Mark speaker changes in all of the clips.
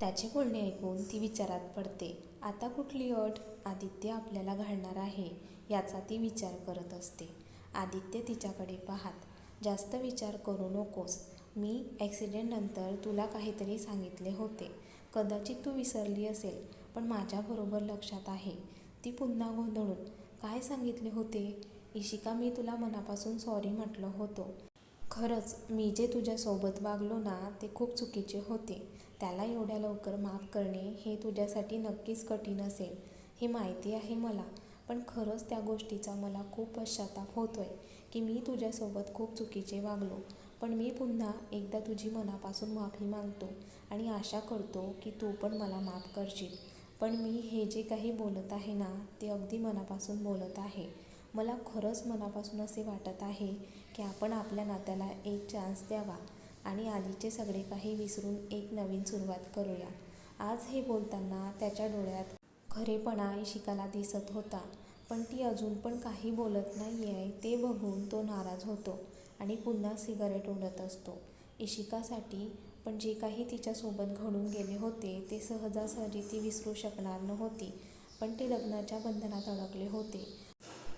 Speaker 1: त्याचे बोलणे ऐकून ती विचारात पडते. आता कुठली अट आदित्य आपल्याला घालणार आहे याचा ती विचार करत असते. आदित्य तिच्याकडे पाहात जास्त विचार करू नकोस. मी ॲक्सिडेंटनंतर तुला काहीतरी सांगितले होते. कदाचित तू विसरली असेल पण माझ्याबरोबर लक्षात आहे ती पुन्हा गोंधळून काय सांगितले होते? इशिका मी तुला मनापासून सॉरी म्हटलं होतं. खरंच मी जे तुझ्यासोबत वागलो ना ते खूप चुकीचे होते. त्याला एवढ्या लवकर माफ करणे हे तुझ्यासाठी नक्कीच कठीण असेल हे माहिती आहे मला. पण खरंच त्या गोष्टीचा मला खूप पश्चाताप होतो आहे की मी तुझ्यासोबत खूप चुकीचे वागलो. पण मी पुन्हा एकदा तुझी मनापासून माफी मागतो आणि आशा करतो की तू पण मला माफ करशील. पण मी हे जे काही बोलत आहे ना ते अगदी मनापासून बोलत आहे. मला खरंच मनापासून असे वाटत आहे की आपण आपल्या नात्याला एक चान्स द्यावा. आणि आधीचे सगळे काही विसरून एक नवीन सुरुवात करूया. आज हे बोलताना त्याच्या डोळ्यात खरेपणा इशिकाला दिसत होता पण ती अजून पण काही बोलत नाही आहे ते बघून तो नाराज होतो आणि पुन्हा सिगारेट ओढत असतो. इशिकासाठी पण जे काही तिच्यासोबत घडून गेले होते ते सहजासहजी ती विसरू शकणार नव्हती पण ते लग्नाच्या बंधनात अडकले होते.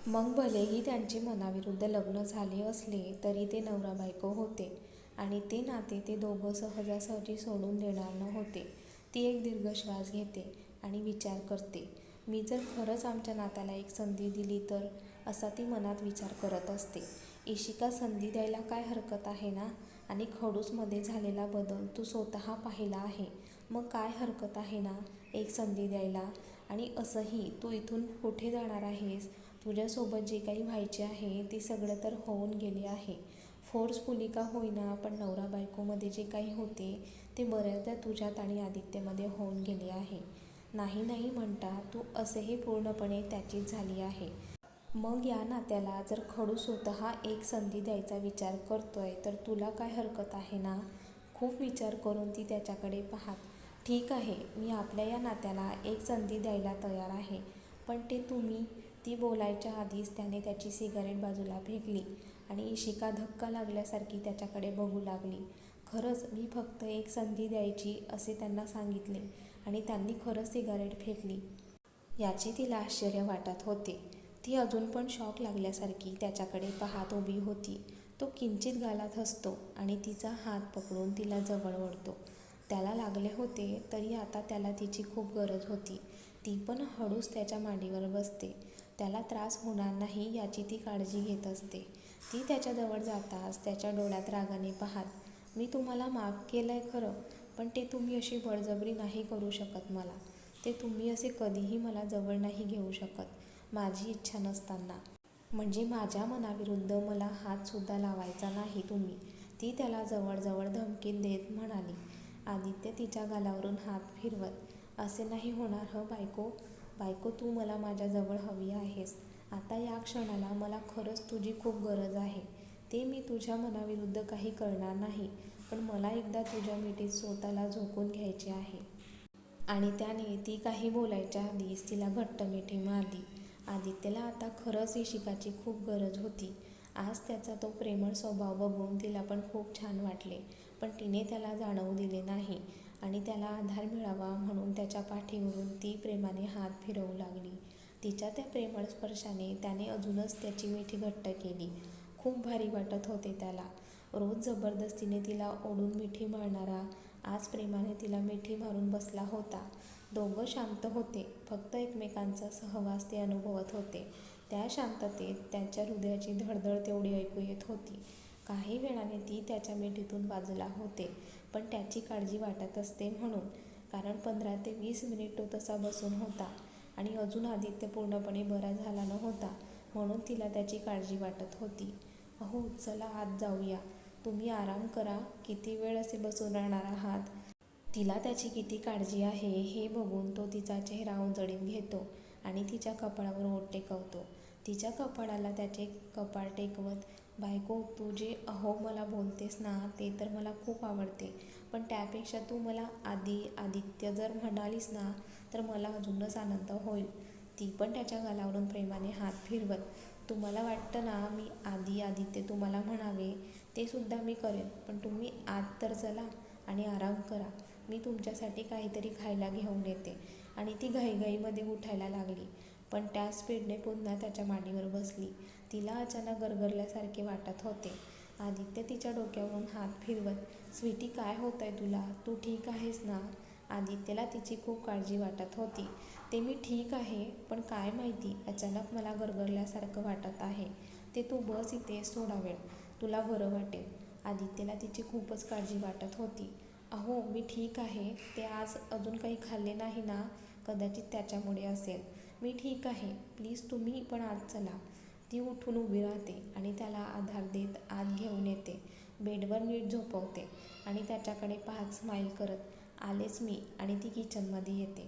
Speaker 1: मग भलेही त्यांचे मनाविरुद्ध लग्न झाले असले तरी ते नवरा बायको होते. आणि ते नाते ते दोघं सहजासहजी सोडून देणार नव्हते. ती एक दीर्घ श्वास घेते आणि विचार करते मी जर खरंच आमच्या नात्याला एक संधी दिली तर? असा ती मनात विचार करत असते. इशिका संधी द्यायला काय हरकत आहे ना? आणि खडूसमध्ये झालेला बदल तू स्वतः पाहिला आहे. मग काय हरकत आहे ना? एक संधी द्यायला. आणि असंही तू इथून कुठे जाणार आहेस? तुझ्यासोबत जे काही व्हायचे आहे ते सगळं तर होऊन गेले आहे. फोर्सफुली का होईना पण नवरा बायकोमध्ये जे काही होते ते बऱ्याचदा तुझ्यात आणि आदित्यमध्ये होऊन गेले आहे. नाही नाही म्हणता तू असेही पूर्णपणे त्याचीच झाली आहे. मग या नात्याला जर खडू स्वतः एक संधी द्यायचा विचार करतोय तर तुला काय हरकत आहे ना? खूप विचार करून ती त्याच्याकडे पाहात ठीक आहे मी आपल्या या नात्याला एक संधी द्यायला तयार आहे. पण ते तुम्ही ती बोलायच्या आधीच त्याने त्याची सिगारेट बाजूला फेकली. आणि इशिका धक्का लागल्यासारखी त्याच्याकडे बघू लागली. खरंच मी फक्त एक संधी द्यायची असे त्यांना सांगितले आणि त्यांनी खरंच सिगारेट फेकली. याचे तिला आश्चर्य वाटत होते. ती अजून पण शॉक लागल्यासारखी त्याच्याकडे पाहत उभी होती. तो किंचित गालात हसतो आणि तिचा हात पकडून तिला जवळ ओढतो. त्याला लागले होते तरी आता त्याला तिची खूप गरज होती. ती पण हळूच त्याच्या मांडीवर बसते. त्याला त्रास होणार नाही याची ती काळजी घेत असते. ती त्याच्याजवळ जाताच त्याच्या डोळ्यात रागाने पाहात मी तुम्हाला माफ केलं आहे खरं पण ते तुम्ही अशी बळजबरी नाही करू शकत मला. ते तुम्ही असे कधीही मला जवळ नाही घेऊ शकत माझी इच्छा नसताना. म्हणजे माझ्या मनाविरुद्ध मला हातसुद्धा लावायचा नाही तुम्ही. ती त्याला जवळजवळ धमकी देत म्हणाली. आदित्य तिच्या गालावरून हात फिरवत असे नाही होणार ह बायको. बायको तू मला माझ्याजवळ हवी आहेस. आता या क्षणाला मला खरंच तुझी खूप गरज आहे. ते मी तुझ्या मनाविरुद्ध काही करणार नाही पण मला एकदा तुझ्या मिठीत स्वतःला झोकून घ्यायचे आहे. आणि त्याने ती काही बोलायच्या आधीच तिला घट्ट मिठी मारली. आदित्यला आता खरंच इशिकाची खूप गरज होती. आज त्याचा तो प्रेमळ स्वभाव बघून तिला पण खूप छान वाटले पण तिने त्याला जाणवू दिले नाही. आणि त्याला आधार मिळावा म्हणून त्याच्या पाठीवरून ती प्रेमाने हात फिरवू लागली. तिच्या त्या प्रेमळ स्पर्शाने त्याने अजूनच त्याची मिठी घट्ट केली. खूप भारी वाटत होते त्याला. रोज जबरदस्तीने तिला ओढून मिठी मारणारा आज प्रेमाने तिला मिठी मारून बसला होता. दोघं शांत होते. फक्त एकमेकांचा सहवास ते अनुभवत होते. त्या शांततेत त्यांच्या हृदयाची धडधड तेवढी ऐकू येत होती. काही वेळाने ती त्याच्या मिठीतून बाजूला होते पण त्याची काळजी वाटत असते म्हणून कारण पंधरा ते वीस मिनिट तो तसा बसून होता आणि अजून आदित्य पूर्णपणे बरा झाला नव्हता म्हणून तिला त्याची काळजी वाटत होती. अहो चला आत जाऊया. तुम्ही आराम करा. किती वेळ असे बसून राहणार आहात? तिला त्याची किती काळजी आहे हे बघून तो तिचा चेहरा उजळीत घेतो आणि तिच्या कपाळावर ओठ टेकवतो. तिच्या कपाळाला त्याचे कपाळ टेकवत बायको तू जे अहो मला बोलतेस ना ते तर मला खूप आवडते. पण त्यापेक्षा तू मला आधी आदित्य जर म्हणालीस ना तर मला अजूनच आनंद होईल. ती पण त्याच्या गालावरून प्रेमाने हात फिरवत. तुम्हाला वाटतं ना मी आधी आदित्य तुम्हाला म्हणावे? ते सुद्धा मी करेन. पण तुम्ही आत तर चला आणि आराम करा. मी तुमच्यासाठी काहीतरी खायला घेऊन येते. आणि ती घाईघाईमध्ये उठायला लागली. पण त्या स्पीडने पुन्हा त्याच्या मांडीवर बसली. तिला अचानक गरगरल्यासारखे वाटत होते. आदित्य तिच्या डोक्यावरून हात फिरवत स्वीटी काय होत आहे तुला? तू ठीक आहेस ना? आदित्यला तिची खूप काळजी वाटत होती. ते मी ठीक आहे पण काय माहिती? अचानक मला गरगरल्यासारखं वाटत आहे. ते तू बस इथे थोडा वेळ तुला बरं वाटेल. आदित्यला तिची खूपच काळजी वाटत होती. अहो मी ठीक आहे. ते आज अजून काही खाल्ले नाही ना? कदाचित त्याच्यामुळे असेल. मी ठीक आहे. प्लीज तुम्ही पण आज चला. ती उठून उभी राहते आणि त्याला आधार देत आत घेऊन येते. बेडवर नीट झोपवते आणि त्याच्याकडे पाहत स्माईल करत आलेच मी आणि ती किचनमध्ये येते.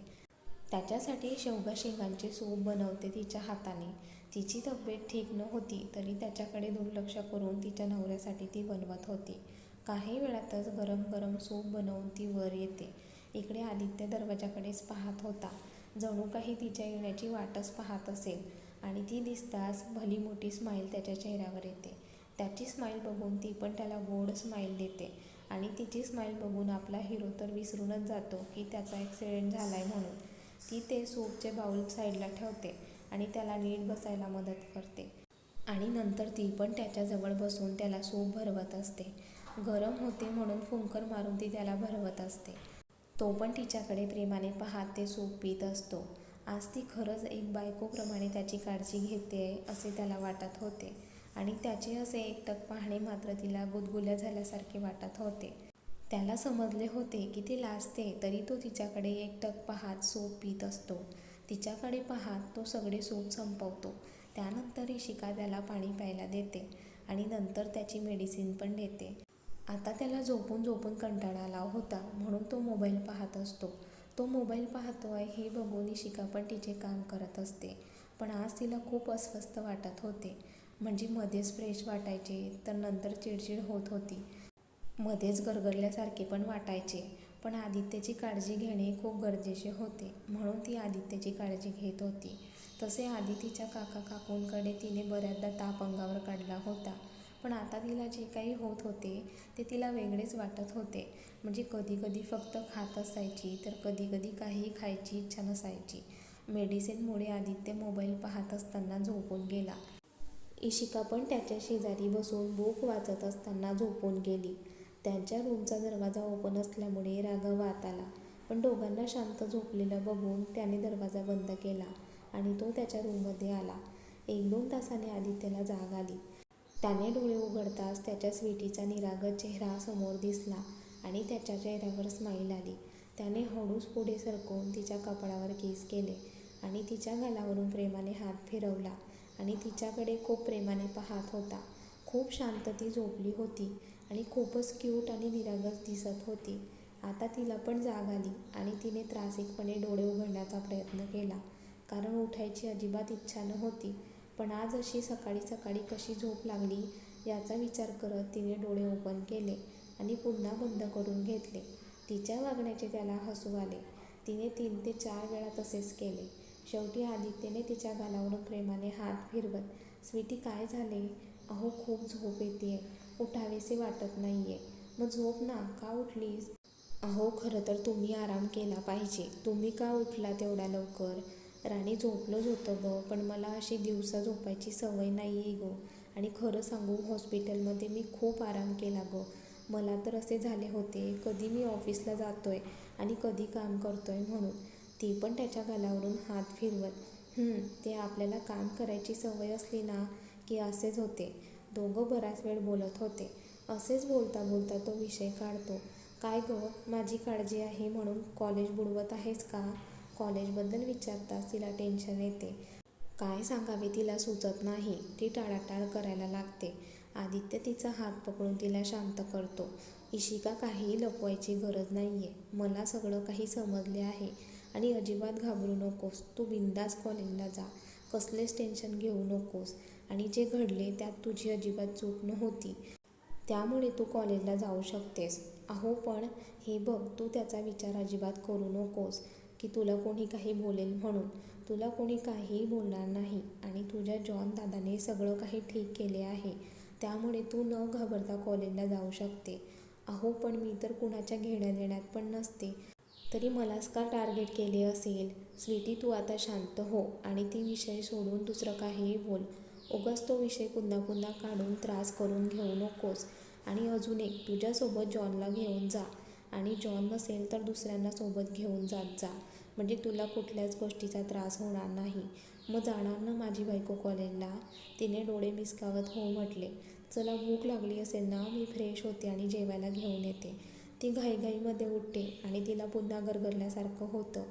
Speaker 1: त्याच्यासाठी शेवगा शेंगांची सूप बनवते तिच्या हाताने. तिची तब्येत ठीक न होती तरी त्याच्याकडे दुर्लक्ष करून तिच्या नवऱ्यासाठी ती बनवत होती. काही वेळातच गरम गरम सूप बनवून ती वर येते. इकडे आदित्य दरवाजाकडेच पाहत होता. जणू काही तिच्या येण्याची वाटच पाहत असेल आणि ती दिसताच भली मोठी स्माईल त्याच्या चेहऱ्यावर येते. त्याची स्माईल बघून ती पण त्याला गोड स्माईल देते आणि तिची स्माईल बघून आपला हिरो तर विसरूनच जातो की त्याचा ॲक्सिडेंट झाला आहे म्हणून. ती ते सूपचे बाऊल साईडला ठेवते आणि त्याला नीट बसायला मदत करते. आणि नंतर ती पण त्याच्याजवळ बसून त्याला सूप भरवत असते. गरम होते म्हणून फुंकर मारून ती त्याला भरवत असते. तो पण तिच्याकडे प्रेमाने पाहत ते सूप पित असतो. आज ती खरंच एक बायकोप्रमाणे त्याची काळजी घेते असे त्याला वाटत होते. आणि त्याचे असे एकटक पाहणे मात्र तिला गुदगुल्या झाल्यासारखे वाटत होते. त्याला समजले होते की ती लाजते तरी तो तिच्याकडे एकटक पाहत सूप पित असतो. तिच्याकडे पाहत तो सगळे सूप संपवतो. त्यानंतर इशिका त्याला पाणी प्यायला देते आणि नंतर त्याची मेडिसिन पण देते. आता त्याला झोपून झोपून कंटाळा आला होता म्हणून तो मोबाईल पाहत असतो. तो मोबाईल पाहतो आहे हे बघून इशिका पण तिचे काम करत असते पण आज तिला खूप अस्वस्थ वाटत होते. म्हणजे मध्येच फ्रेश वाटायचे तर नंतर चिडचिड होत होती. मध्येच गरगरल्यासारखे पण वाटायचे पण आदित्यची काळजी घेणे खूप गरजेचे होते म्हणून ती आदित्यची काळजी घेत होती. तसे आधी तिच्या काका काकूंकडे तिने बऱ्याचदा ताप अंगावर काढला होता. पण आता तिला जे काही होत होते ते तिला वेगळेच वाटत होते. म्हणजे कधी कधी फक्त खात असायची तर कधी कधी खायची इच्छा नसायची. मेडिसिनमुळे आदित्य मोबाईल पाहत असताना झोपून गेला. इशिका पण त्याच्या शेजारी बसून बुक वाचत असताना झोपून गेली. त्यांच्या रूमचा दरवाजा ओपन असल्यामुळे राघव आत आला. पण दोघांना शांत झोपलेलं बघून त्याने दरवाजा बंद केला आणि तो त्याच्या रूममध्ये आला. एक दोन तासाने आदित्यला जाग आली. त्याने डोळे उघडताच त्याच्या स्वीटीचा निरागत चेहरा समोर दिसला आणि त्याच्या चेहऱ्यावर स्माईल आली. त्याने हळूच पुढे सरकवून तिच्या कपाळावर केस केले आणि तिच्या गालावरून प्रेमाने हात फिरवला आणि तिच्याकडे खूप प्रेमाने पाहत होता. खूप शांत ती झोपली होती आणि खूपच क्यूट आणि निरागस दिसत होती. आता तिला पण जाग आली आणि तिने त्रासिकपणे डोळे उघडण्याचा प्रयत्न केला. कारण उठायची अजिबात इच्छा नव्हती. पण आज अशी सकाळी सकाळी कशी झोप लागली याचा विचार करत तिने डोळे ओपन केले आणि पुन्हा बंद करून घेतले. तिच्या वागण्याचे त्याला हसू आले. तिने तीन ते चार वेळा तसेच केले. शेवटी आदित्यने तिच्या गालावरून प्रेमाने हात फिरवत स्वीटी काय झाले? अहो खूप झोप येते. उठावेसे वाटत नाही आहे मग झोप ना. का उठलीस? अहो खरं तर तुम्ही आराम केला पाहिजे. तुम्ही का उठला तेवढ्या लवकर? राणी झोपलंच होतं गं पण मला अशी दिवसा झोपायची सवय नाही आहे गं. आणि खरं सांगू हॉस्पिटलमध्ये मी खूप आराम केला गं. मला तर असे झाले होते कधी मी ऑफिसला जातो आहे आणि कधी काम करतो आहे म्हणून. ती पण त्याच्या गालावरून हात फिरवत ते आपल्याला काम करायची सवय असली ना की असेच होते. दोघं बराच वेळ बोलत होते. असेच बोलता बोलता तो विषय काढतो. काय गं माझी काळजी आहे म्हणून कॉलेज बुडवत आहेस का? कॉलेजबद्दल विचारताच तिला टेन्शन येते. काय सांगावे तिला सुचत नाही. ती टाळाटाळ करायला लागते. आदित्य तिचा हात पकडून तिला शांत करतो. इशिका काहीही लपवायची गरज नाही आहे मला सगळं काही समजले आहे. आणि अजिबात घाबरू नकोस. तू बिंदास कॉलेजला जा. कसलेच टेन्शन घेऊ नकोस. आणि जे घडले त्यात तुझी अजिबात चूक नव्हती. त्यामुळे तू कॉलेजला जाऊ शकतेस. अहो पण हे बघ तू त्याचा विचार अजिबात करू नकोस. की तुला कोणी काही बोलेल म्हणून. तुला कोणी काहीही बोलणार नाही आणि तुझ्या जॉन दादाने सगळं काही ठीक केले आहे. त्यामुळे तू न घाबरता कॉलेजला जाऊ शकते. अहो पण मी तर कुणाच्या घेण्या देण्यात पण नसते. तरी मलाच का टार्गेट केले असेल? स्वीटी तू आता शांत हो आणि ती विषय सोडून दुसरं काहीही बोल. उगाच तो विषय पुन्हा पुन्हा काढून त्रास करून घेऊ नकोस. आणि अजून एक तुझ्यासोबत जॉनला घेऊन जा. आणि जॉन नसेल तर दुसऱ्यांना सोबत घेऊन जात जा. म्हणजे तुला कुठल्याच गोष्टीचा त्रास होणार नाही. मग जाणार ना माझी बायको कॉलेजला? तिने डोळे मिसकावत हो म्हटले. चला भूक लागली असेल ना मी फ्रेश होते आणि जेवायला घेऊन येते. ती घाईघाईमध्ये उठते आणि तिला पुन्हा गरगरल्यासारखं होतं.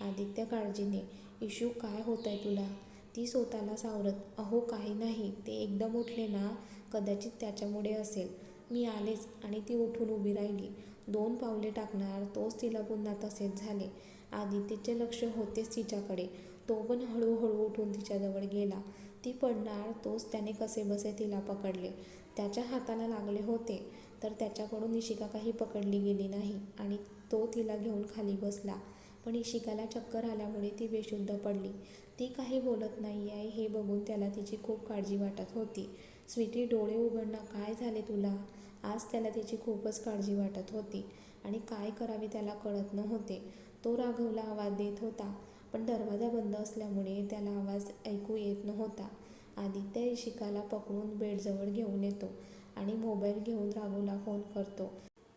Speaker 1: आदित्य काळजीने इशू काय होत आहे तुला ती स्वतःला सावरत अहो काही नाही. ते एकदम उठले ना कदाचित त्याच्यामुळे असेल. मी आलेच. आणि ती उठून उभी राहिली. दोन पावले टाकणार तोच तिला पुन्हा तसेच झाले. आदित्यचे लक्ष होतेच तिच्याकडे. तो पण हळूहळू उठून तिच्याजवळ गेला. ती पडणार तोच त्याने कसेबसे तिला पकडले. त्याच्या हाताला लागले होते तर त्याच्याकडून इशिका काही पकडली गेली नाही आणि तो तिला घेऊन खाली बसला. पण इशिकाला चक्कर आल्यामुळे ती बेशुद्ध पडली. ती काही बोलत नाही आहे हे बघून त्याला तिची खूप काळजी वाटत होती. स्वीटी डोळे उघडणं काय झाले तुला? आज त्याला तिची खूपच काळजी वाटत होती आणि काय करावे त्याला कळत नव्हते. तो राघवला आवाज देत होता पण दरवाजा बंद असल्यामुळे त्याला आवाज ऐकू येत नव्हता. आदित्य इशिकाला पकडून बेडजवळ घेऊन येतो आणि मोबाईल घेऊन राघवला फोन करतो.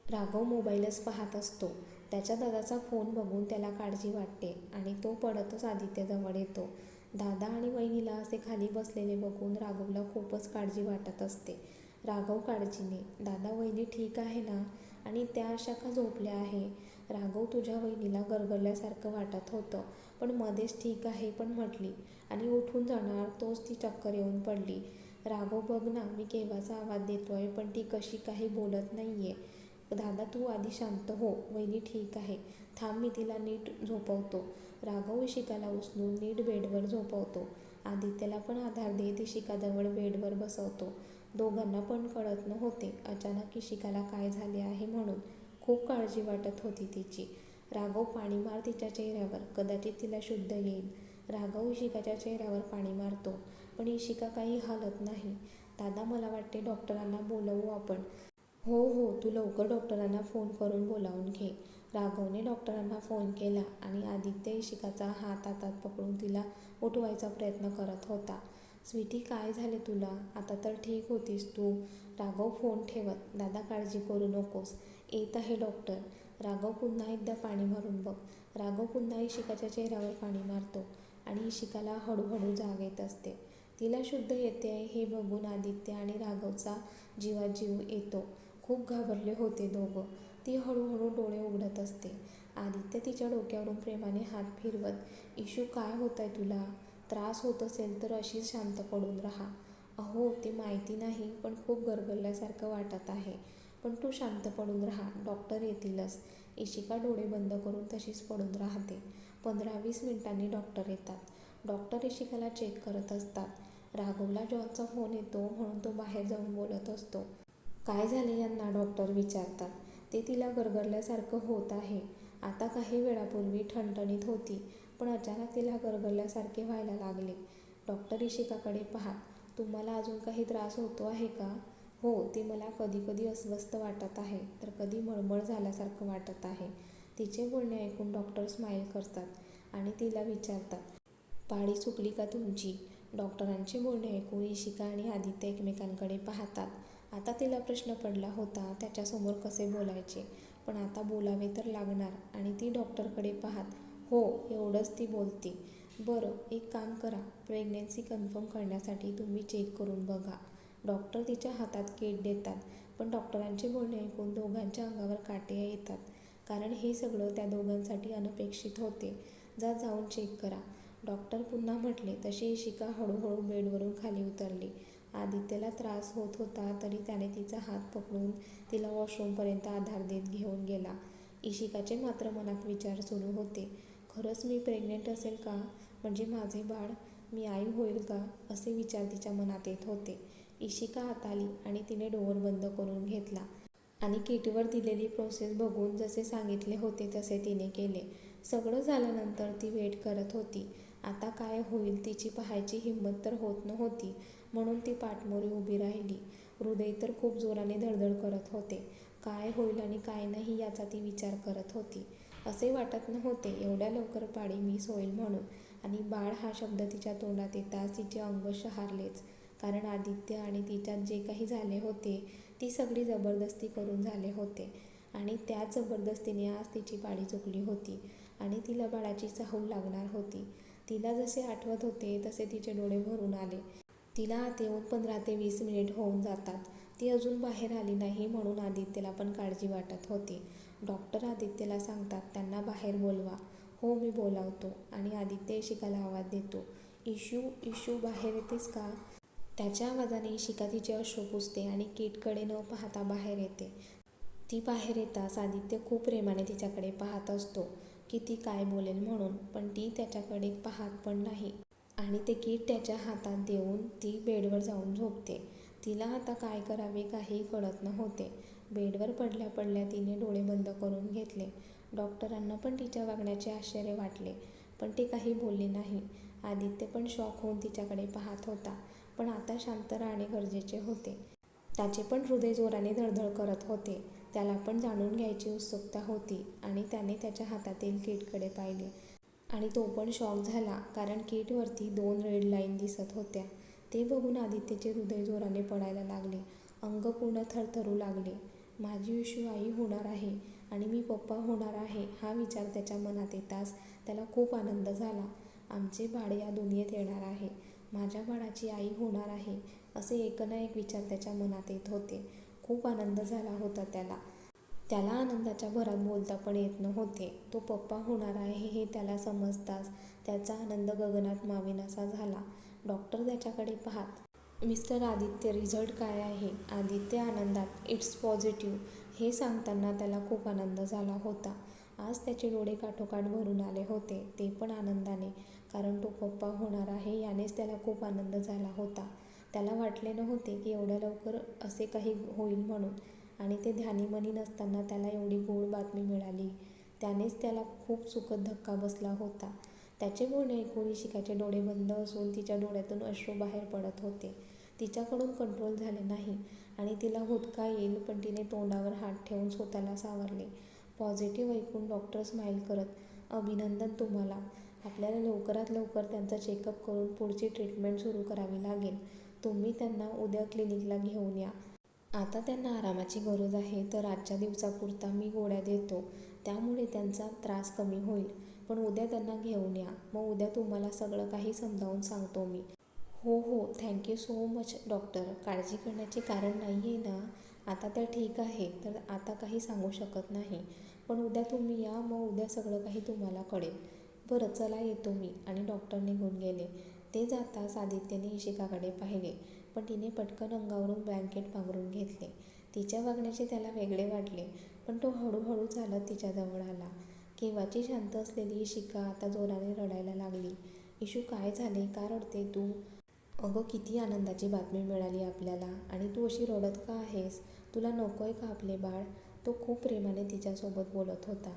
Speaker 1: राघव मोबाईलच पाहत असतो. त्याच्या दादाचा फोन बघून त्याला काळजी वाटते आणि तो पडतच आदित्यजवळ येतो. दादा आणि वहिनीला असे खाली बसलेले बघून राघवला खूपच काळजी वाटत असते. राघव काळजीने दादा वहिनी ठीक आहे ना? आणि त्या अशा का झोपल्या आहे. राघव तुझ्या वहिनीला गरगरल्यासारखं वाटत होतं पण मध्येच ठीक आहे पण म्हटली. आणि उठून जाणार तोच ती चक्कर येऊन पडली. राघव बघ ना मी केव्हाचा आवाज देतोय पण ती कशी काही बोलत नाहीये. दादा तू आधी शांत हो. वहिनी ठीक आहे. थांब मी तिला नीट झोपवतो. राघव इशिकाला उचलून नीट बेडवर झोपवतो. आदित्यला पण आधार देत इशिकाजवळ बेडवर बसवतो. दोघांना पण कळत नव्हते अचानक इशिकाला काय झाले आहे म्हणून खूप काळजी वाटत होती तिची. राघव पाणी मार तिच्या चेहऱ्यावर कदाचित तिला शुद्ध येईल. राघव इशिकाच्या चेहऱ्यावर पाणी मारतो पण इशिका काही हालत नाही. दादा मला वाटते डॉक्टरांना बोलवू आपण. हो हो तू लवकर डॉक्टरांना फोन करून बोलावून घे. राघवने डॉक्टरांना फोन केला आणि आदित्य इशिकाचा हात हातात पकडून तिला उठवायचा प्रयत्न करत होता. स्वीटी काय झाले तुला? आता तर ठीक होतीस तू. राघव फोन ठेवत दादा काळजी करू नकोस. येत आहे डॉक्टर. राघव पुन्हा एकदा पाणी मारून बघ. राघव पुन्हा इशिकाच्या चेहऱ्यावर पाणी मारतो आणि इशिकाला हळूहळू जाग येत असते. तिला शुद्ध येते आहे हे बघून आदित्य आणि राघवचा जीवात जीव येतो. खूप घाबरले होते दोघं. ती हळूहळू डोळे उघडत असते. आदित्य तिच्या डोक्यावरून प्रेमाने हात फिरवत इशू काय होत आहे तुला? त्रास होत असेल तर अशीच शांत पडून राहा. अहो ते माहिती नाही पण खूप गरगरल्यासारखं वाटत आहे. पण तू शांत पडून राहा डॉक्टर येतीलच. इशिका डोळे बंद करून तशीच पडून राहते. पंधरा वीस मिनिटांनी डॉक्टर येतात. डॉक्टर इशिकाला चेक करत असतात. राघवला जॉनचा फोन येतो म्हणून तो बाहेर जाऊन बोलत असतो. काय झाले यांना? डॉक्टर विचारतात. ते तिला गरगरल्यासारखं होत आहे. आता काही वेळापूर्वी ठणठणीत होती. पण अचानक तिला गरगरल्यासारखे व्हायला लागले. डॉक्टर इशिकाकडे पाहात तुम्हाला अजून काही त्रास होतो आहे का? हो ते मला कधी कधी अस्वस्थ वाटत आहे तर कधी मळमळ झाल्यासारखं वाटत आहे. तिचे बोलणे ऐकून डॉक्टर स्माईल करतात आणि तिला विचारतात पाळी चुकली का तुमची? डॉक्टरांचे बोलणे ऐकून इशिका आणि आदित्य एकमेकांकडे पाहतात. आता तिला प्रश्न पडला होता त्याच्यासमोर कसे बोलायचे? पण आता बोलावे तर लागणार. आणि ती डॉक्टरकडे पाहत हो एवढंच ती बोलते. बरं एक काम करा. प्रेग्नेन्सी कन्फर्म करण्यासाठी तुम्ही चेक करून बघा. डॉक्टर तिच्या हातात किट देतात पण डॉक्टरांचे बोलणे ऐकून दोघांच्या अंगावर काटे येतात. कारण हे सगळं त्या दोघांसाठी अनपेक्षित होते. जा जाऊन चेक करा. डॉक्टर पुन्हा म्हटले तशी इशिका हळूहळू बेडवरून खाली उतरली. आदित्यला त्रास होत होता तरी त्याने तिचा हात पकडून तिला वॉशरूमपर्यंत आधार देत घेऊन गेला. इशिकाचे मात्र मनात विचार सुरू होते. खरंच मी प्रेग्नेंट असेल का? म्हणजे माझे बाळ मी आई होईल का? असे विचार तिच्या मनात येत होते. इशिका हात आली आणि तिने डोअर बंद करून घेतला. आणि किटवर दिलेली प्रोसेस बघून जसे सांगितले होते तसे तिने केले. सगळं झाल्यानंतर ती वेट करत होती. आता काय होईल तिची पाहायची हिंमत तर होत नव्हती. म्हणून ती पाठमोरी उभी राहिली. हृदय तर खूप जोराने धडधड करत होते. काय होईल आणि काय नाही याचा ती विचार करत होती. असे वाटत नव्हते. एवढ्या लवकर पाळी मिस होईल म्हणून. आणि बाळ हा शब्द तिच्या तोंडात येताच तिचे अंग शहारलेच. कारण आदित्य आणि तिच्यात जे काही झाले होते ती सगळी जबरदस्ती करून झाले होते. आणि त्याच जबरदस्तीने आज तिची पाळी चुकली होती. आणि तिला बाळाची चाहूल लागणार होती. तिला जसे आठवत होते तसे तिचे डोळे भरून आले. तिला आत येऊन पंधरा ते वीस मिनिट होऊन जातात. ती अजून बाहेर आली नाही म्हणून आदित्यला पण काळजी वाटत होती. डॉक्टर आदित्यला सांगतात त्यांना बाहेर बोलवा. हो मी बोलावतो आणि आदित्य इशिकाला आवाज देतो. इशू इशू बाहेर येतेस का? त्याच्या आवाजाने इशिका तिचे अश्रू पुसते आणि किटकडे न पाहता बाहेर येते. ती बाहेर येताच आदित्य खूप प्रेमाने तिच्याकडे पाहत असतो की ती काय बोलेल म्हणून पण ती त्याच्याकडे पाहत पण नाही. आणि ते किट त्याच्या हातात देऊन ती बेडवर जाऊन झोपते. तिला आता काय करावे काही कळत नव्हते. बेडवर पडल्या पडल्या तिने डोळे बंद करून घेतले. डॉक्टरांना पण तिच्या वागण्याचे आश्चर्य वाटले पण ते काही बोलले नाही. आदित्य पण शॉक होऊन तिच्याकडे पाहत होता पण आता शांत राहणे गरजेचे होते. त्याचे पण हृदय जोराने धडधड करत होते. त्याला पण जाणून घ्यायची उत्सुकता होती आणि त्याने त्याच्या हातातील किटकडे पाहिले. आणि तो पण शॉक झाला कारण किटवरती दोन रेड लाईन दिसत होत्या. ते बघून आदित्यचे हृदय जोराने पडायला लागले. अंग पूर्ण थरथरू लागले. माझी इशू आई होणार आहे आणि मी पप्पा होणार आहे हा विचार त्याच्या मनात येताच त्याला खूप आनंद झाला. आमचे बाळ या दुनियेत येणार आहे. माझ्या बाळाची आई होणार आहे असे एक ना एक विचार त्याच्या मनात येत होते. खूप आनंद झाला होता त्याला. त्याला आनंदाच्या भरात बोलता पण येत नव्हते. तो पप्पा होणार आहे हे त्याला समजताच त्याचा आनंद गगनात मावेनासा झाला. डॉक्टर त्याच्याकडे पाहात मिस्टर आदित्य रिझल्ट काय आहे? आदित्य आनंदात इट्स पॉझिटिव्ह. हे सांगताना त्याला खूप आनंद झाला होता. आज त्याचे डोळे काठोकाठ भरून आले होते ते पण आनंदाने कारण तो पप्पा होणार आहे यानेच त्याला खूप आनंद झाला होता. त्याला वाटले नव्हते की एवढ्या लवकर असे काही होईल म्हणून आणि ते ध्यानीमनी नसताना त्याला एवढी गोड बातमी मिळाली. त्यानेच त्याला खूप सुखद धक्का बसला होता. त्याचे बोलणे ऐकून शिकाचे डोळे बंद असून तिच्या डोळ्यातून अश्रू बाहेर पडत होते. तिच्याकडून कंट्रोल झाले नाही आणि तिला हुदका येईल पण तिने तोंडावर हात ठेवून स्वतःला सावरले. पॉझिटिव्ह ऐकून डॉक्टर स्माईल करत अभिनंदन तुम्हाला. आपल्याला लवकरात लवकर त्यांचा चेकअप करून पुढची ट्रीटमेंट सुरू करावी लागेल. तुम्ही त्यांना उद्या क्लिनिकला घेऊन या. आता त्यांना आरामाची गरज आहे तर आजच्या दिवसापुरता मी गोळ्या देतो. त्यामुळे त्यांचा त्रास कमी होईल. पण उद्या त्यांना घेऊन या. मग उद्या तुम्हाला सगळं काही समजावून सांगतो मी. हो हो. थँक्यू सो मच डॉक्टर काळजी करण्याचे कारण नाही आहे ना. आता त्या ठीक आहे. तर आता काही सांगू शकत नाही. पण उद्या तुम्ही या मग उद्या सगळं काही तुम्हाला कळेल. बरं चला येतो मी. आणि डॉक्टर निघून गेले. ते जाताच आदित्यने इशिकाकडे पाहिले. पण तिने पटकन अंगावरून ब्लँकेट पांघरून घेतले. तिच्या वागण्याचे त्याला वेगळे वाटले. पण तो हळूहळू चालत तिच्याजवळ आला. केव्हाची शांत असलेली इशिका आता जोराने रडायला लागली. इशू काय झाले? का रडते तू? अगं किती आनंदाची बातमी मिळाली आपल्याला. आणि तू अशी रडत का आहेस? तुला नको आहे का आपले बाळ? तो खूप प्रेमाने तिच्यासोबत बोलत होता.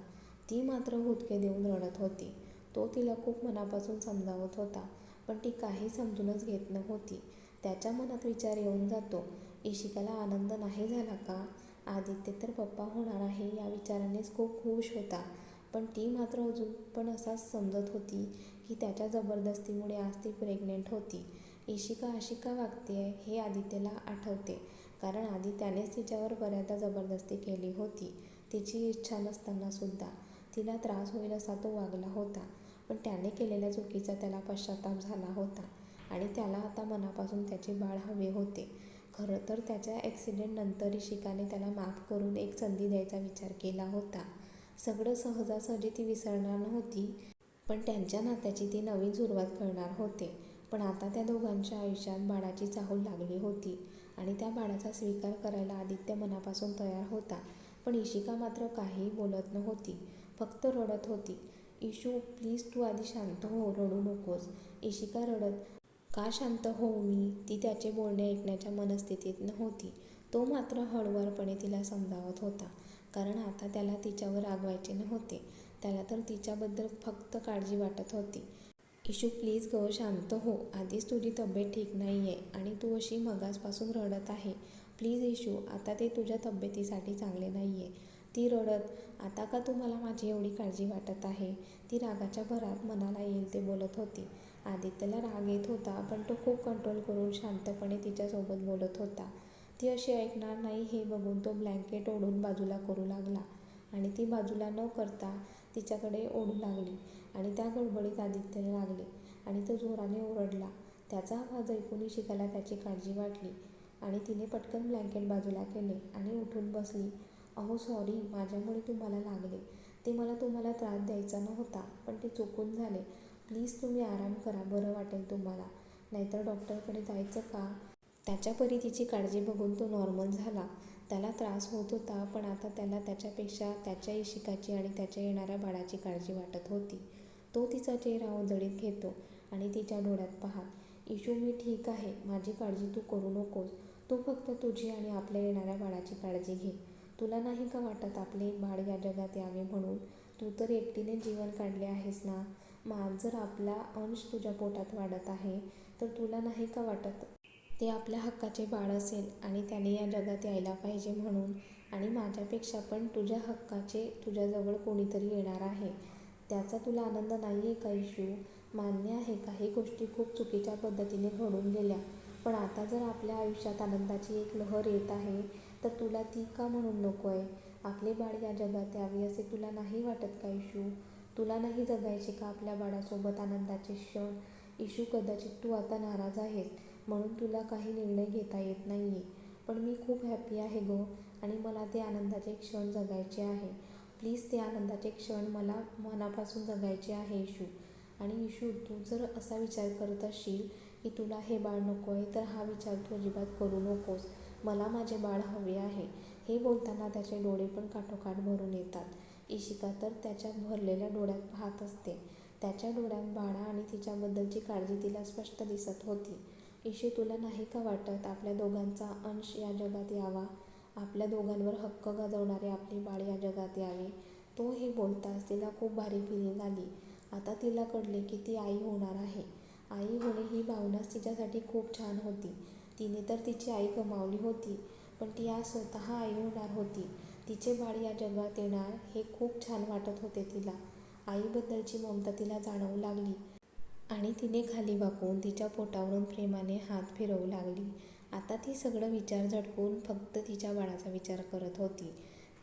Speaker 1: ती मात्र हुदके देऊन रडत होती. तो तिला खूप मनापासून समजावत होता पण ती काही समजूनच घेत नव्हती. त्याच्या मनात विचार येऊन जातो इशिकाला आनंद नाही झाला का? आदित्य तर पप्पा होणार आहे या विचारानेच खूप खुश होता. पण ती मात्र अजून पण असाच समजत होती की त्याच्या जबरदस्तीमुळे आज ती प्रेग्नेंट होती. इशिका अशी का वागते हे आदित्यला आठवते. कारण आधी त्यानेच तिच्यावर बऱ्याचदा जबरदस्ती केली होती. तिची इच्छा नसताना सुद्धा. तिला त्रास होईल असा तो वागला होता. पण त्याने केलेल्या चुकीचा त्याला पश्चाताप झाला होता. आणि त्याला आता मनापासून त्याचे बाळ हवे होते. खरं तर त्याच्या ॲक्सिडेंटनंतर इशिकाने त्याला माफ करून एक संधी द्यायचा विचार केला होता. सगळं सहजासहजी ती विसरणार नव्हती पण त्यांच्या नात्याची ती नवीन सुरुवात करणार होते. पण आता त्या दोघांच्या आयुष्यात बाळाची चाहूल लागली होती आणि त्या बाळाचा स्वीकार करायला आदित्य मनापासून तयार होता. पण इशिका मात्र काहीही बोलत नव्हती. फक्त रडत होती. इशू प्लीज तू आधी शांत हो रडू नकोस. इशिका रडत का शांत होऊ मी? ती त्याचे बोलणे ऐकण्याच्या मनस्थितीत नव्हती. तो मात्र हळुवारपणे तिला समजावत होता. कारण आता त्याला तिच्यावर रागवायचे नव्हते. त्याला तर तिच्याबद्दल फक्त काळजी वाटत होती. इशू प्लीज ग शांत हो. आधीच तुझी तब्येत ठीक नाही आहे आणि तू अशी मगासपासून रडत आहे. प्लीज इशू आता ते तुझ्या तब्येतीसाठी चांगले नाही आहे ती रडत आता का तुम्हाला माझी एवढी काळजी वाटत आहे? ती रागाच्या भरात मनाला येईल ते बोलत होती. आदित्यला राग येत होता पण तो खूप कंट्रोल करून शांतपणे तिच्यासोबत बोलत होता. ती अशी ऐकणार नाही हे बघून तो ब्लँकेट ओढून बाजूला करू लागला आणि ती बाजूला न करता तिच्याकडे ओढू लागली आणि त्या गडबडीत आदित्यने लागले आणि तो जोराने ओरडला. त्याचा आवाज ऐकून शिकायला त्याची काळजी वाटली आणि तिने पटकन ब्लँकेट बाजूला केले आणि उठून बसली. अहो सॉरी माझ्यामुळे तुम्हाला लागले. ते मला तुम्हाला त्रास द्यायचा नव्हता पण ते चुकून झाले. प्लीज तुम्ही आराम करा बरं वाटेल तुम्हाला. नाहीतर डॉक्टरकडे जायचं का? त्याच्यापरी तिची काळजी बघून तो नॉर्मल झाला. त्याला त्रास होत होता पण आता त्याला त्याच्यापेक्षा त्याच्या इशिकाची आणि त्याच्या येणाऱ्या बाळाची काळजी वाटत होती. तो तिचा चेहरा उजळीत घेतो आणि तिच्या डोळ्यात पाहत इशू मी ठीक आहे. माझी काळजी तू करू नकोस. तू फक्त तुझी आणि आपल्या येणाऱ्या बाळाची काळजी घे. तुला नाही का वाटत आपले एक बाळ या जगात यावे म्हणून? तू तर एकटीने जीवन काढले आहेस ना? मग जर आपला अंश तुझ्या पोटात वाढत आहे तर तुला नाही का वाटत ते आपल्या हक्काचे बाळ असेल आणि त्याने या जगात यायला पाहिजे म्हणून आणि माझ्यापेक्षा पण तुझ्या हक्काचे तुझ्याजवळ कोणीतरी येणार आहे. त्याचा तुला आनंद नाही आहे का इशू मान्य आहे काही गोष्टी खूप चुकीच्या पद्धतीने घडून गेल्या. पण आता जर आपल्या आयुष्यात आनंदाची एक लहर येत आहे तर तुला ती का म्हणून नको आहे आपले बाळ या जगात यावे असे तुला नाही वाटत का इशू तुला नाही जगायचे का आपल्या बाळासोबत आनंदाचे क्षण? इशू कदाचित तू आता नाराज आहेस. म्हणून तुला काही निर्णय घेता येत नाही आहे पण मी खूप हॅपी आहे गं आणि मला ते आनंदाचे क्षण जगायचे आहे. प्लीज ते आनंदाचे क्षण मला मनापासून जगायचे आहे इशू आणि इशू तू जर असा विचार करत असशील की तुला हे बाळ नको आहे तर हा विचार तू अजिबात करू नकोस. मला माझे बाळ हवे आहे. हे बोलताना त्याचे डोळे पण काठोकाठ भरून येतात. इशिका तर त्याच्या भरलेल्या डोळ्यात पाहत असते. त्याच्या डोळ्यात बाळा आणि तिच्याबद्दलची काळजी तिला स्पष्ट दिसत होती. इशी तुला नाही का वाटत आपल्या दोघांचा अंश या जगात यावा? आपल्या दोघांवर हक्क गाजवणारे आपली बाळ या जगात यावे? तो हे बोलताच तिला खूप भारी फिलिंग आली. आता तिला कळले की ती आई होणार आहे. आई होणे ही भावनाच तिच्यासाठी खूप छान होती. तिने तर तिची आई गमावली होती पण ती आज स्वतः आई होणार होती. तिचे बाळ या जगात येणार हे खूप छान वाटत होते तिला. आईबद्दलची ममता तिला जाणवू लागली. आणि तिने खाली वाकून तिच्या पोटावरून प्रेमाने हात फिरवू लागली. आता ती सगळं विचार झटकून फक्त तिच्या बाळाचा विचार करत होती.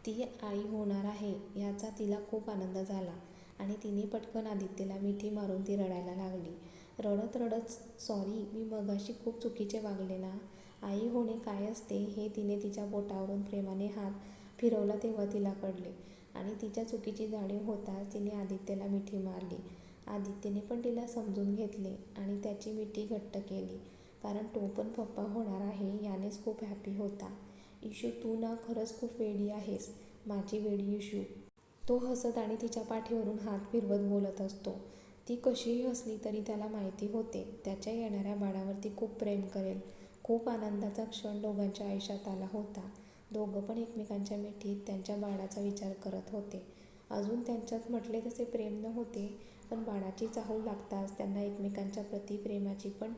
Speaker 1: ती आई होणार आहे याचा तिला खूप आनंद झाला आणि तिने पटकन आदित्यला मिठी मारून ती रडायला लागली. रडत रडत सॉरी मी मगाशी खूप चुकीचे वागले ना. आई होणे काय असते हे तिने तिच्या पोटावरून प्रेमाने हात फिरवला तेव्हा तिला कळले आणि तिच्या चुकीची जाणीव होताच तिने आदित्यला मिठी मारली. आदित्यने पण तिला समजून घेतले आणि त्याची मिठी घट्ट केली. कारण तो पण पप्पा होणार आहे यानेच खूप हॅपी होता. इशू तू ना खरंच खूप वेडी आहेस. माझी वेडी इशू. तो हसत आणि तिच्या पाठीवरून हात फिरवत बोलत असतो. ती कशीही हसली तरी त्याला माहिती होते. त्याच्या येणाऱ्या बाळावरती खूप प्रेम करेल. खूप आनंदाचा क्षण दोघांच्या आयुष्यात आला होता. दोघं पण एकमेकांच्या मिठीत त्यांच्या बाळाचा विचार करत होते. अजून त्यांच्यात म्हटले तसे प्रेम न होते पण बाळाची चाहूल लागताच त्यांना एकमेकांच्या प्रती प्रेमाची पण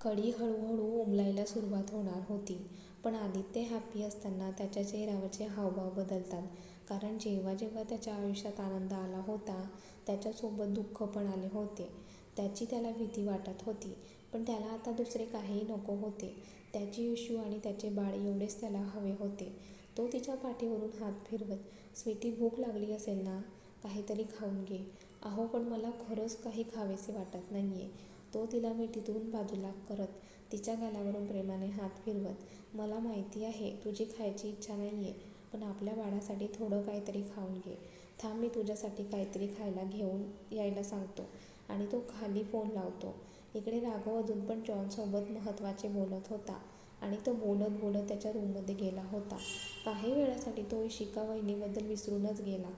Speaker 1: कडी हळूहळू उमलायला सुरुवात होणार होती. पण आदित्य हॅपी असताना त्याच्या चेहऱ्यावरचे हावभाव बदलतात. कारण जेव्हा जेव्हा त्याच्या आयुष्यात आनंद आला होता त्याच्यासोबत दुःख पण आले होते. त्याची त्याला भीती वाटत होती. पण त्याला आता दुसरे काहीही नको होते. त्याची इशू आणि त्याचे बाळ एवढेच त्याला हवे होते. तो तिच्या पाठीवरून हात फिरवत स्वीटी भूक लागली असेल ना? काहीतरी खाऊन घे. अहो पण मला खरंच काही खावेसे वाटत नाही आहे तो तिला मिठीतून बाजूला करत तिच्या गालावरून प्रेमाने हात फिरवत मला माहिती आहे तुझी खायची इच्छा नाही आहे पण आपल्या बाळासाठी थोडं काहीतरी खाऊन घे. थांब मी तुझ्यासाठी काहीतरी खायला घेऊन यायला सांगतो. आणि तो खाली फोन लावतो. इकडे राघव अजून पण जॉनसोबत महत्त्वाचे बोलत होता आणि तो बोलत बोलत त्याच्या रूममध्ये गेला होता. काही वेळासाठी तो इशिका वहिनीबद्दल विसरूनच गेला.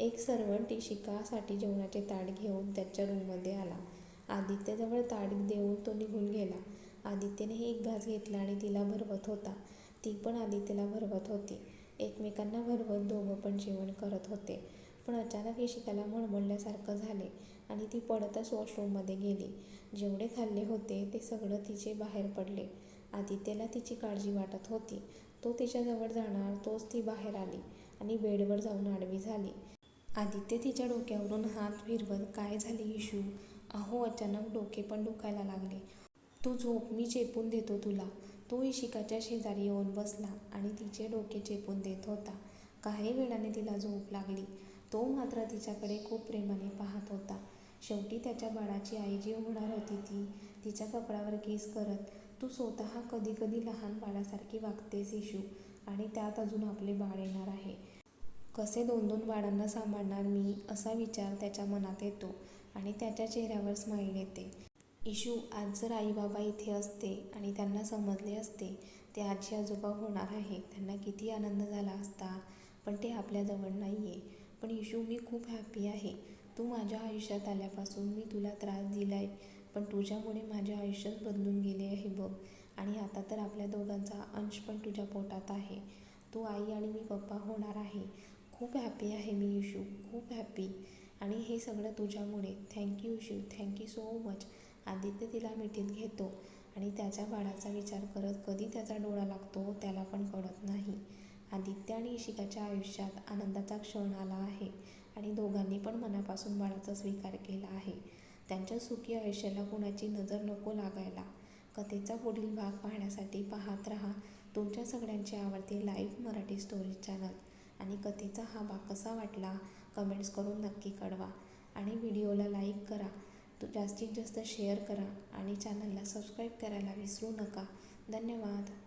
Speaker 1: एक सर्वंट इशिकासाठी जेवणाचे ताट घेऊन त्याच्या रूममध्ये आला. आदित्यजवळ ताट देऊन तो निघून गेला. आदित्यने एक घास घेतला आणि तिला भरवत होता. ती पण आदित्यला भरवत होती. एकमेकांना भरवत दोघं पण जेवण करत होते. पण अचानक इशिकाला मळमळल्यासारखं झाले आणि ती पडतच वॉशरूममध्ये गेली. जेवढे खाल्ले होते ते सगळं तिचे बाहेर पडले. आदित्यला तिची काळजी वाटत होती. तो तिच्याजवळ जाणार तोच ती बाहेर आली आणि बेडवर जाऊन आडवी झाली. आदित्य तिच्या डोक्यावरून हात फिरवत काय झाले इशू? अहो अचानक डोके पण दुखायला लागले. तू झोप मी चेपून देतो तुला. तो इशिकाच्या शेजारी येऊन बसला आणि तिचे डोके चेपून देत होता. काही वेळाने तिला झोप लागली. तो मात्र तिच्याकडे खूप प्रेमाने पाहत होता. शेवटी त्याच्या बाळाची आई जी होणार होती ती तिच्या कपड्यावर केस करत तू स्वतः कधी कधी लहान बाळासारखी वागतेस इशू आणि त्यात अजून आपले बाळ येणार आहे. कसे दोन दोन बाळांना सांभाळणार मी असा विचार त्याच्या मनात येतो आणि त्याच्या चेहऱ्यावर स्माईल येते. इशू आज जर आई बाबा इथे असते आणि त्यांना समजले असते ते आजी आजोबा होणार आहे त्यांना किती आनंद झाला असता. पण ते आपल्याजवळ नाही आहे पण इशू मी खूप हॅपी आहे. तू माझ्या आयुष्यात आल्यापासून मी तुला त्रास दिला आहे पण तुझ्यामुळे माझे आयुष्यच बदलून गेले आहे बघ. आणि आता तर आपल्या दोघांचा अंश पण तुझ्या पोटात आहे. तू आई आणि मी पप्पा होणार आहे. खूप हॅपी आहे मी इशू खूप हॅपी आणि हे सगळं तुझ्यामुळे. Thank you Ishu thank you so much Aditya तिला मिठीत घेतो आणि त्याच्या बाळाचा विचार करत कधी त्याचा डोळा लागतो त्याला पण कळत नाही. आदित्य आणि इशिकाच्या आयुष्यात आनंदाचा क्षण आला आहे आणि दोघांनी पण मनापासून बाळाचा स्वीकार केला आहे. त्यांच्या सुखी आयुष्याला कुणाची नजर नको लागायला. कथेचा पुढील भाग पाहण्यासाठी पाहत रहा. तुमच्या सगळ्यांची आवडते लाईव्ह मराठी स्टोरी चॅनल आणि कथेचा हा भाग कसा वाटला कमेंट्स करून नक्की कळवा. आणि व्हिडिओला लाईक करा. तू जास्तीत जास्त शेअर करा आणि चॅनलला सबस्क्राईब करायला विसरू नका. धन्यवाद.